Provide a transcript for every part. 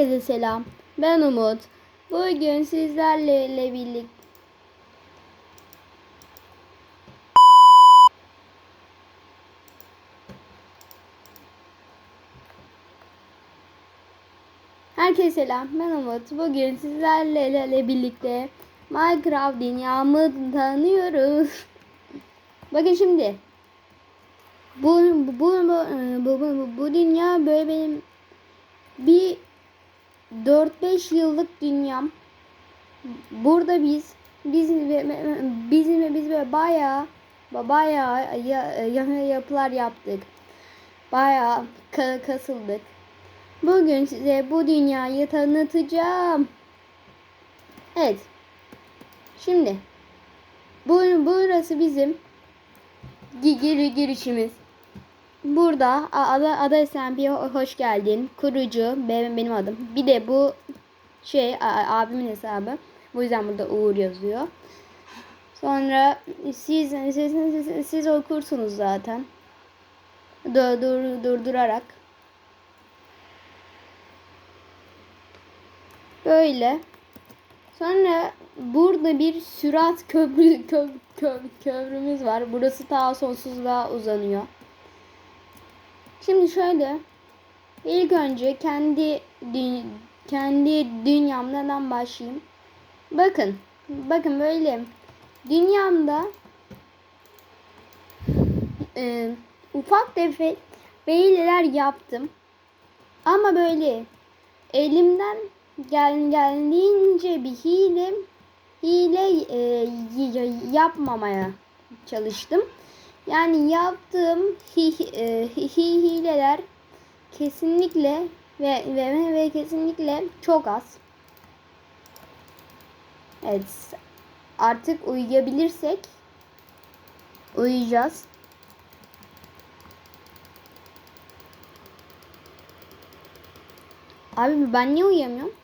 Herkese selam. Ben Umut. Bugün sizlerle birlikte Herkese selam. Ben Umut. Bugün sizlerle birlikte Minecraft dünyamı tanıyoruz. Bakın şimdi. Bu bu bu bu, bu, bu, bu dünya böyle benim bir 4-5 yıllık dünyam. Burada biz biz bizim biz böyle bayağı bayağı ya, ya, yapılar yaptık. Bayağı ka, kasıldık. Bugün size bu dünyayı tanıtacağım. Evet. Şimdi bu burası bizim gir girişimiz. Burada ada ada sen bir hoş geldin. Kurucu benim, benim adım. Bir de bu şey abimin hesabı. Bu yüzden burada Uğur yazıyor. Sonra siz siz, siz, siz okursunuz zaten. Dur, dur, durdurarak. Böyle. Sonra burada bir sürat köprü, köprü, köprü köprümüz var. Burası ta sonsuzluğa uzanıyor. Şimdi şöyle ilk önce kendi kendi dünyamdan başlayayım. Bakın. Bakın böyle dünyamda e, ufak tefek beyler yaptım. Ama böyle elimden gel geldiğince bir hile hile e, yapmamaya çalıştım. Yani yaptığım hi, e, hi, hi, hileler kesinlikle ve, ve ve kesinlikle çok az. Evet. Artık uyuyabilirsek uyuyacağız. Abi ben niye uyuyamıyorum?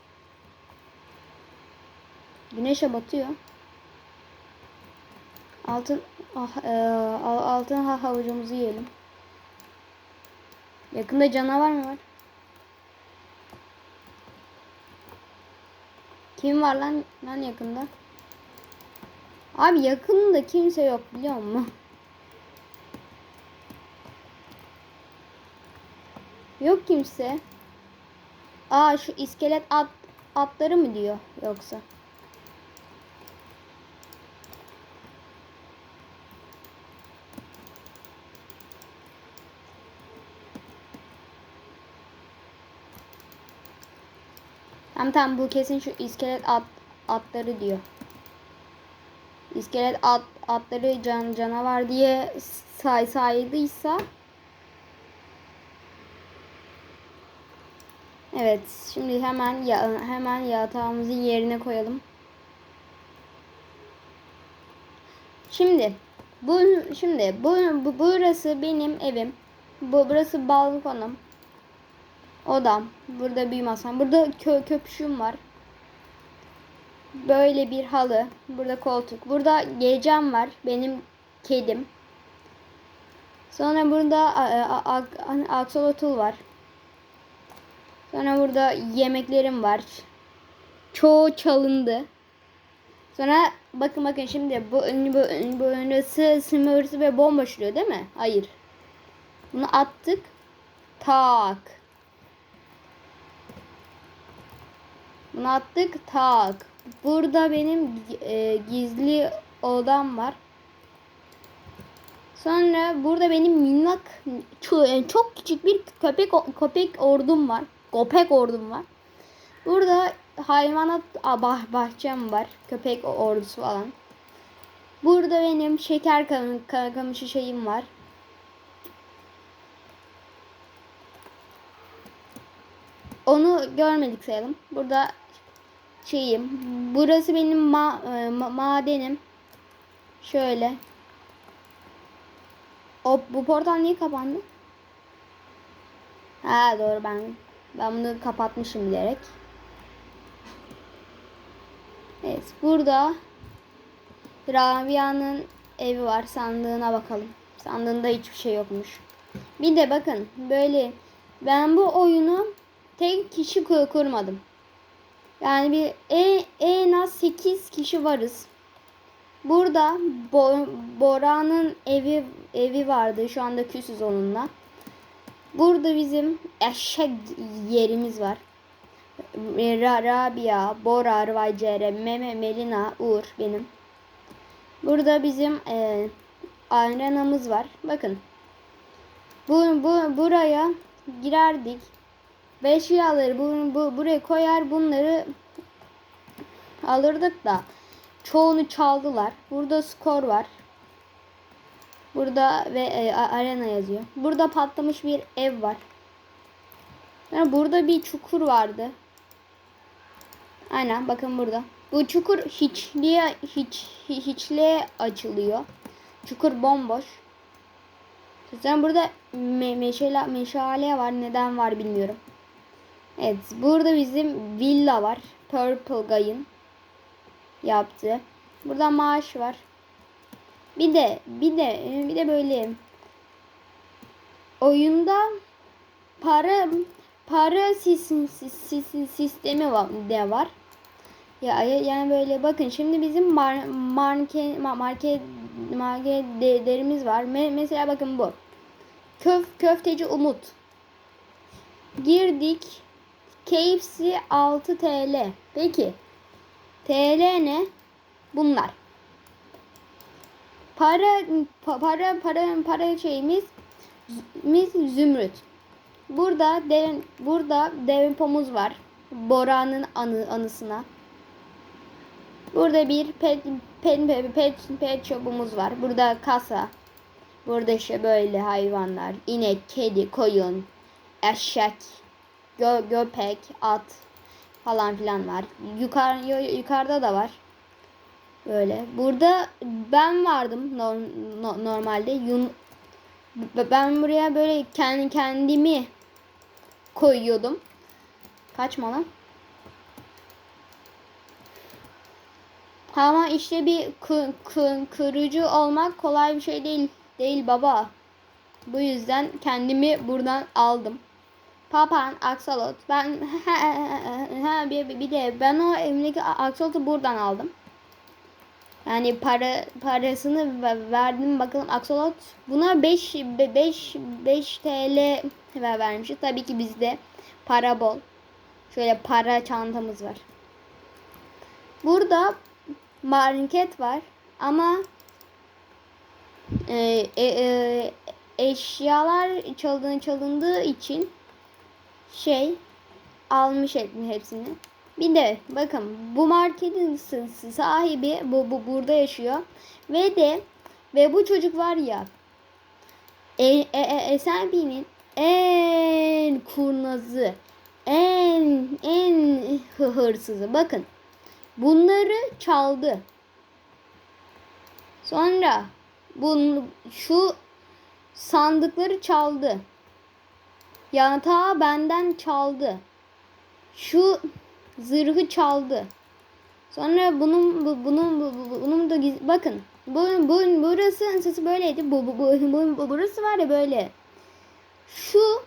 Güneşe batıyor. Altın ah, e, altın ha, havucumuzu yiyelim. Yakında canavar mı var? Kim var lan lan yakında? Abi yakında kimse yok biliyor musun? Yok kimse. Aa şu iskelet at atları mı diyor yoksa? Tamam tamam bu kesin şu iskelet at, atları diyor. İskelet at, atları can, canavar diye say saydıysa Evet, şimdi hemen ya, hemen yatağımızı yerine koyalım. Şimdi bu şimdi bu, bu burası benim evim. Bu burası balkonum. Odam. Burada bir masam. Burada kö köpüşüm var. Böyle bir halı. Burada koltuk. Burada gecem var. Benim kedim. Sonra burada aksolotl var. Sonra burada yemeklerim var. Çoğu çalındı. Sonra bakın bakın şimdi bu bu bu önündesi smurfs ve bomba şuraya değil mi? Hayır. Bunu attık. Tak. Bunu attık. Tak. Burada benim e, gizli odam var. Sonra burada benim minnak çok, çok küçük bir köpek köpek ordum var. Köpek ordum var. Burada hayvanat bah, bahçem var. Köpek ordusu falan. Burada benim şeker kamışı şeyim var. Onu görmedik sayalım. Burada şeyim. Burası benim ma, ma madenim. Şöyle. O bu portal niye kapandı? Ha doğru ben ben bunu kapatmışım bilerek. Evet burada Rabia'nın evi var. Sandığına bakalım. Sandığında hiçbir şey yokmuş. Bir de bakın böyle ben bu oyunu tek kişi ku- kurmadım. Yani bir en, en az 8 kişi varız. Burada Bo- Bora'nın evi evi vardı. Şu anda küsüz onunla. Burada bizim eşek yerimiz var. Ra- Rabia, Bora, Rvaycere, Meme, Melina, Uğur benim. Burada bizim e, arenamız var. Bakın. Bu, bu buraya girerdik. Ve eşyaları bu, bu, buraya koyar bunları alırdık da çoğunu çaldılar. Burada skor var. Burada ve e, arena yazıyor. Burada patlamış bir ev var. Yani burada bir çukur vardı. Aynen bakın burada. Bu çukur hiçliğe hiç hiçliğe açılıyor. Çukur bomboş. Zaten burada me meşale, meşale var. Neden var bilmiyorum. Evet. Burada bizim villa var. Purple Guy'ın yaptığı. Burada maaş var. Bir de bir de bir de böyle oyunda para para sis- sis- sis- sistemi de var. Ya ya- yani böyle bakın şimdi bizim mar market ma- market marketlerimiz var. Me- mesela bakın bu. Köf köfteci Umut. Girdik. KFC 6 TL. Peki. TL ne? Bunlar. Para pa- para para para şeyimiz mis zümrüt. Burada dev, burada devpomuz var. Bora'nın anı, anısına. Burada bir pet pet pet pet, pet shop'umuz var. Burada kasa. Burada işte böyle hayvanlar. inek, kedi, koyun, eşek, gö, göpek, at falan filan var. Yukarı yu- yukarıda da var. Böyle. Burada ben vardım norm, no- normalde. Yun, ben buraya böyle kendi kendimi koyuyordum. Kaçma lan. Ama işte bir kı, kı, kırıcı olmak kolay bir şey değil. Değil baba. Bu yüzden kendimi buradan aldım. Papan, aksolot. Ben ha, bir, bir de ben o evimdeki aksolotu buradan aldım. Yani para parasını ve- verdim bakalım aksolot buna 5 5 5 TL ver vermişiz. Tabii ki bizde para bol. Şöyle para çantamız var. Burada market var ama e, e, e, eşyalar çaldığı çalındığı için şey almış etmi hepsini. Bir de bakın bu marketin sahibi bu, bu burada yaşıyor ve de ve bu çocuk var ya e, e, e, SMP'nin en kurnazı en en hı- hırsızı bakın bunları çaldı. Sonra bu şu sandıkları çaldı. Yatağı benden çaldı. Şu zırhı çaldı. Sonra bunun bu, bunun bu, bu- bunun da bakın. Bu, bu burası sesi böyleydi. Bu, bu, bu, bu, bu- burası var ya böyle. Şu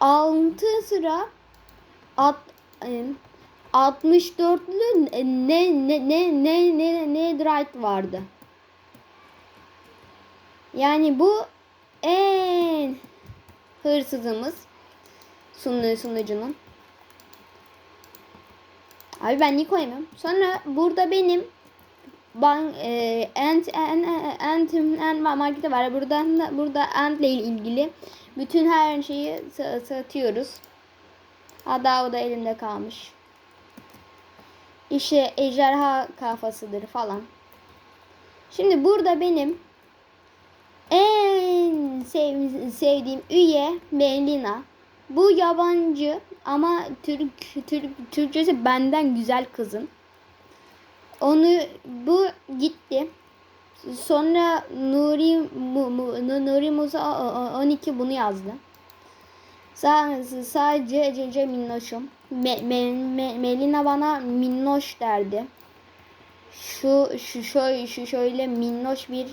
altı sıra at, e, 64'lü ne ne ne ne ne ne drive vardı. Yani bu en hırsızımız sunu sunucunun. Abi ben niye koyamıyorum? Sonra burada benim ban e, ant ant ant ant marketi var. Buradan da burada ant ile ilgili bütün her şeyi sa- satıyoruz. Hatta o da elimde kalmış. İşte ejderha kafasıdır falan. Şimdi burada benim en sev- sevdiğim üye Melina. Bu yabancı ama Türk, Türk Türkçesi benden güzel kızın. Onu bu gitti. Sonra Nuri Nuri Musa o- o- 12 bunu yazdı. Sa- sadece Cece Minnoş'um. Me- Me- Me- Melina bana Minnoş derdi. Şu şu şöyle şu şöyle minnoş bir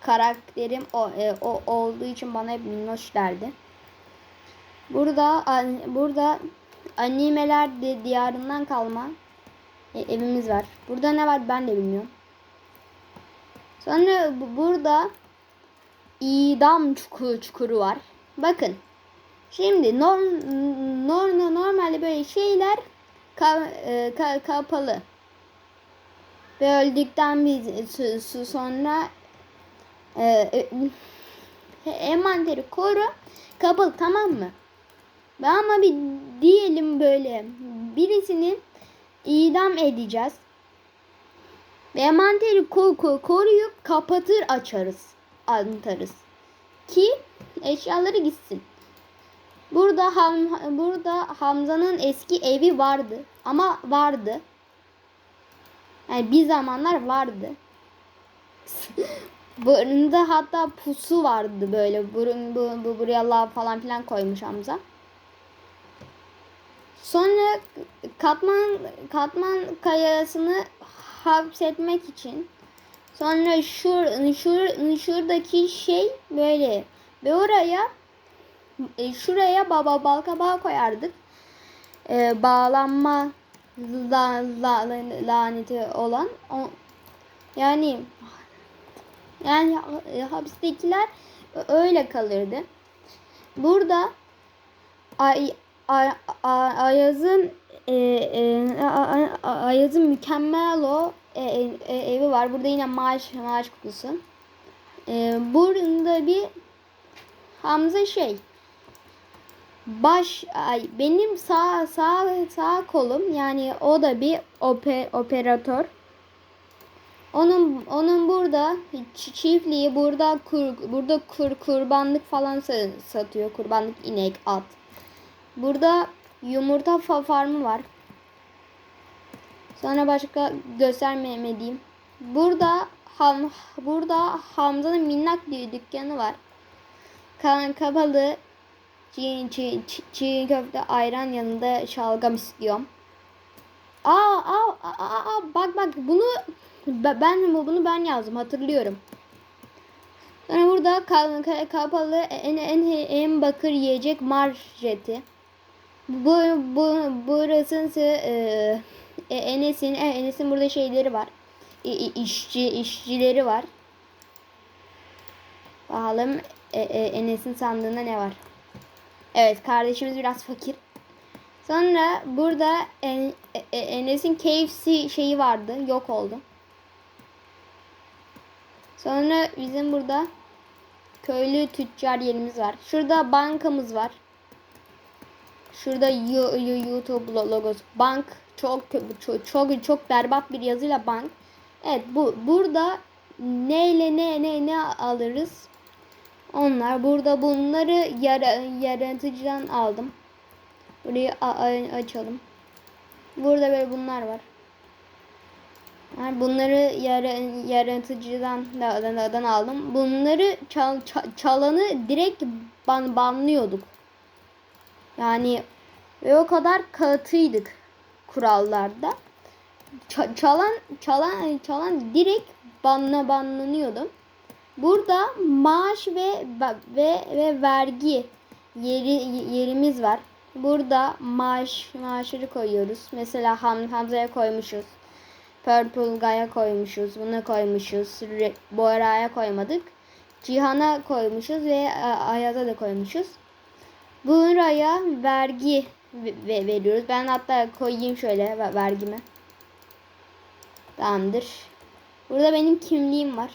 karakterim o, e, o olduğu için bana hep minnoş derdi. Burada an- burada animeler di- diyarından kalma e- evimiz var. Burada ne var ben de bilmiyorum. Sonra bu- burada idam çukuru, çukuru var. Bakın. Şimdi norm, norm, normalde böyle şeyler ka- e, ka- kapalı. Ve öldükten bir su- sonra e, e, envanteri koru kapalı tamam mı? Ben ama bir diyelim böyle birisini idam edeceğiz. Ve envanteri ko- ko- koruyup kapatır açarız. Antarız. Ki eşyaları gitsin. Burada Ham burada Hamza'nın eski evi vardı ama vardı. Yani bir zamanlar vardı. Burunda hatta pusu vardı böyle. Burun bu, bu buraya lav falan filan koymuş Hamza. Sonra katman katman kayasını hapsetmek için sonra şur, şur, şuradaki şey böyle ve oraya e, şuraya baba balkabağı koyardık. E, bağlanma la, la, laneti olan o, yani yani e, hapistekiler öyle kalırdı. Burada ay, ay, ay, Ayaz'ın e, e, Ay- Ay- Ayaz'ın mükemmel o e, e, evi var. Burada yine maaş maaş kutusu. E, burada bir Hamza şey baş ay benim sağ sağ sağ kolum yani o da bir ope, operatör. Onun onun burada çiftliği burada kur, burada kur, kurbanlık falan sa- satıyor. Kurbanlık inek, at. Burada yumurta fa- farmı var. Sonra başka göstermediğim. Burada ham, burada Hamza'nın minnak bir dükkanı var. Kan kapalı çiğ, çiğ, çiğ, köfte ayran yanında şalgam istiyorum. Aa, aa, aa, aa, bak bak bunu ben bunu ben yazdım hatırlıyorum. Sonra burada ka- ka- kapalı en en en bakır yiyecek marjeti. Bu bu burası e, e, Enes'in e, Enes'in burada şeyleri var. İ- işçi işçileri var. Bakalım e, e, Enes'in sandığında ne var? Evet kardeşimiz biraz fakir. Sonra burada En- E- E- Enes'in KFC şeyi vardı. Yok oldu. Sonra bizim burada köylü tüccar yerimiz var. Şurada bankamız var. Şurada YouTube lo- logosu. Bank çok çok çok çok berbat bir yazıyla bank. Evet bu burada neyle ne ne ne alırız? Onlar burada bunları yara, yaratıcıdan aldım. Burayı açalım. Burada böyle bunlar var. Bunları yara, yaratıcıdan da, da, da- aldım. Bunları çal, ça- çalanı direkt ban, banlıyorduk. Yani ve o kadar katıydık kurallarda. Ça- çalan çalan çalan direkt banla banlanıyordu. Burada maaş ve ve ve vergi yeri yerimiz var. Burada maaş maaşları koyuyoruz. Mesela Ham, Hamza'ya koymuşuz. Purple Guy'a koymuşuz. Buna koymuşuz. Boyra'ya koymadık. Cihan'a koymuşuz ve A- Ayaz'a da koymuşuz. Buraya vergi ve- ve- veriyoruz. Ben hatta koyayım şöyle ve- vergimi. Tamamdır. Burada benim kimliğim var.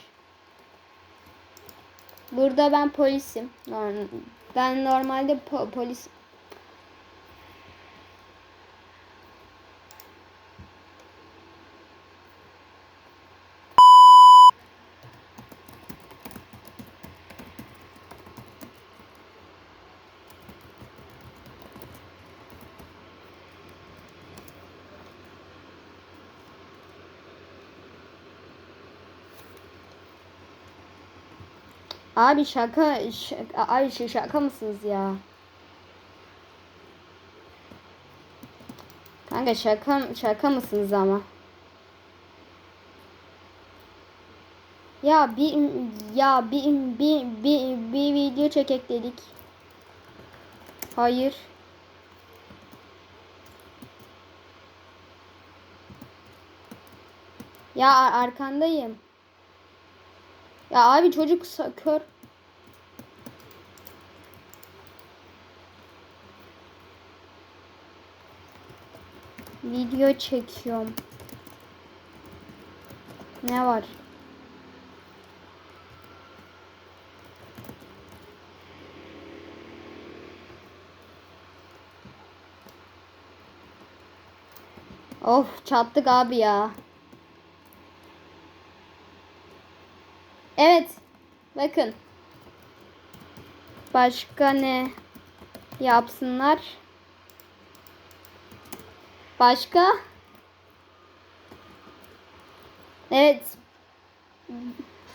Burada ben polisim. Ben normalde po- polis Abi şaka, şaka ay şu şaka mısınız ya? Kanka şaka şaka mısınız ama? Ya bir ya bir bir bir, bir video çekek dedik. Hayır. Ya ar- arkandayım. Ya abi çocuk kör. Video çekiyorum. Ne var? Of çattık abi ya. Evet. Bakın. Başka ne yapsınlar? Başka? Evet.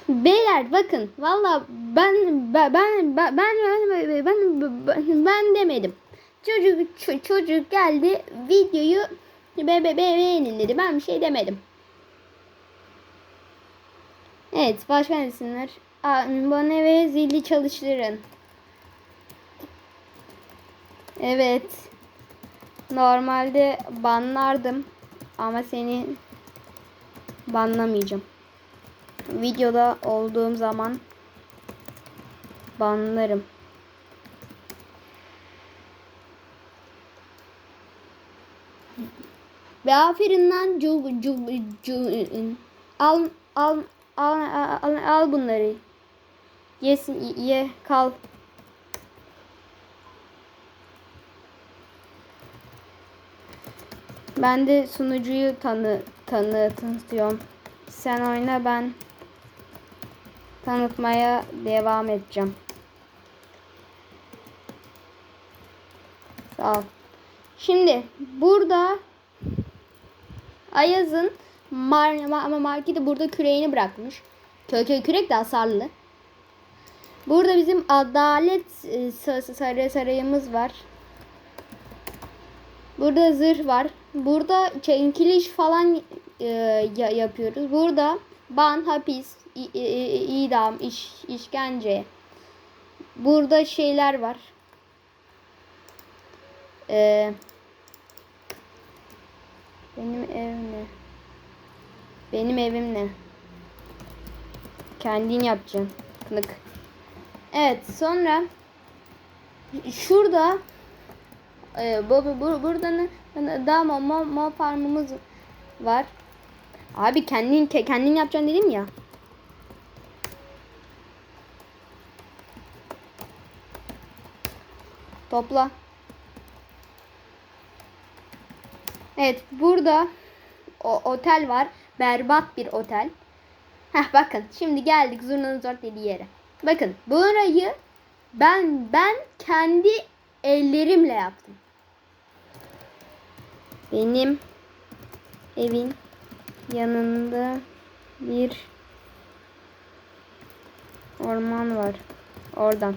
Beyler bakın valla ben ben ben ben ben ben ben, demedim. Çocuk ço- çocuk geldi videoyu be, be, beğenin dedi. Ben bir şey demedim. Evet başka nesinler? Abone ve zili çalıştırın. Evet. Normalde banlardım ama seni banlamayacağım. Videoda olduğum zaman banlarım. Ve aferin lan cu, cu, cu, al, al, al, al, al bunları. Yesin, ye, kal. Ben de sunucuyu tanı tanı tanıtıyorum. Sen oyna ben tanıtmaya devam edeceğim. Sağ ol. Şimdi burada Ayaz'ın mar ama marketi burada küreğini bırakmış. Köy kürek de hasarlı. Burada bizim adalet e, sarı sarayımız var. Burada zırh var. Burada çenkiliş falan e, yapıyoruz. Burada ban, hapis, idam, iş, işkence. Burada şeyler var. Ee, benim ev ne? Benim evim ne? Kendin yapacaksın. Kınık. Evet sonra şurada e, bu, bu, burada daha mo, mo farmımız var. Abi kendin kendin yapacaksın dedim ya. Topla. Evet burada o otel var. Berbat bir otel. Heh bakın şimdi geldik zurnanın zor dediği yere. Bakın burayı ben ben kendi ellerimle yaptım. Benim evin yanında bir orman var. Oradan.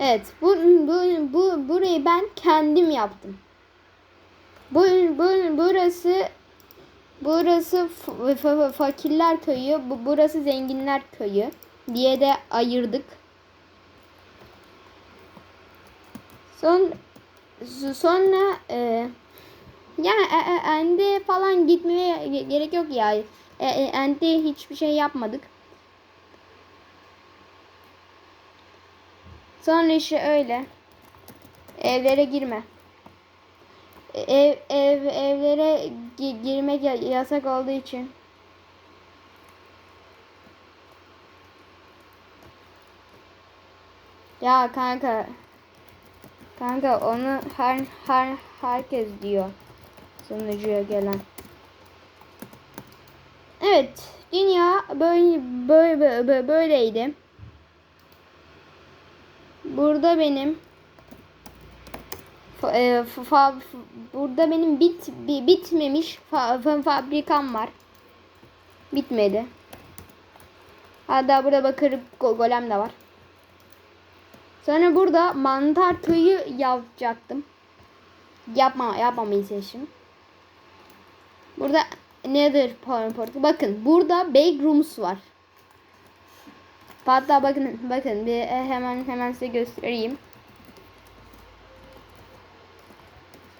Evet, bu, bu, bu burayı ben kendim yaptım. Bu, bu burası burası fakirler köyü, bu burası zenginler köyü diye de ayırdık. Son sonra e, yani e, e, ende falan gitmeye gerek yok ya. E, e, ende hiçbir şey yapmadık. Sonra işte öyle. Evlere girme. Ev, ev evlere girmek yasak olduğu için. Ya kanka. Kanka onu her her herkes diyor. Sunucuya gelen. Evet, dünya böyle böyle, böyle böyleydi. Burada benim e, fa, burada benim bit bitmemiş fa, fa, fabrikam var. Bitmedi. Hatta burada bakır golem de var. Sonra burada mantar köyü yapacaktım. Yapma, yapmamayı seçtim. Burada Nether portal. Bakın burada Backrooms var. Hatta bakın bakın bir hemen hemen size göstereyim.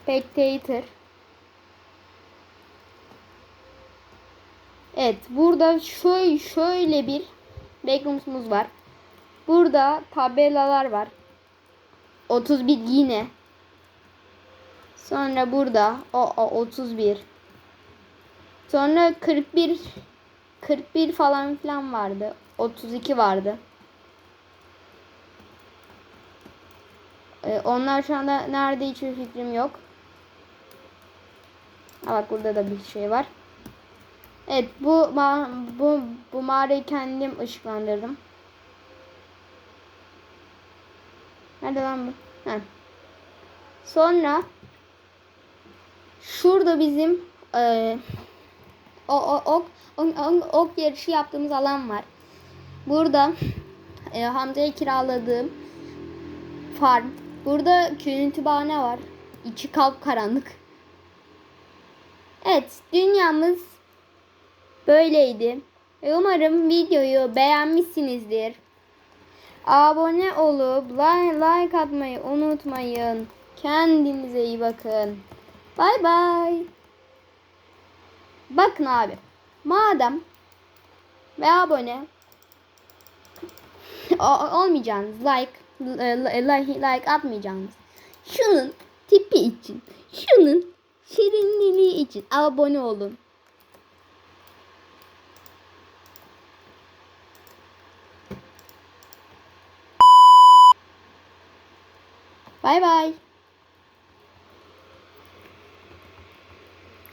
Spectator. Evet burada şöyle, şöyle bir backroom'umuz var. Burada tabelalar var. 31 yine. Sonra burada o, o 31. Sonra 41 41 falan filan vardı. 32 vardı. Ee, onlar şu anda nerede hiçbir fikrim yok. Ha bak burada da bir şey var. Evet bu bu bu mağarayı kendim ışıklandırdım. Nerede lan bu? Ha. Sonra şurada bizim eee o, o, ok, ok, ok, yarışı yaptığımız alan var. Burada e, Hamza'ya kiraladığım farm. Burada kütüphane var. İçi kalp karanlık. Evet, dünyamız böyleydi. Umarım videoyu beğenmişsinizdir. Abone olup like, atmayı unutmayın. Kendinize iyi bakın. Bay bay. Bakın abi. Madem ve abone o- olmayacaksınız. Like, like, like atmayacaksınız. Şunun tipi için, şunun şirinliği için abone olun. Bay bay.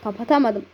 Kapatamadım.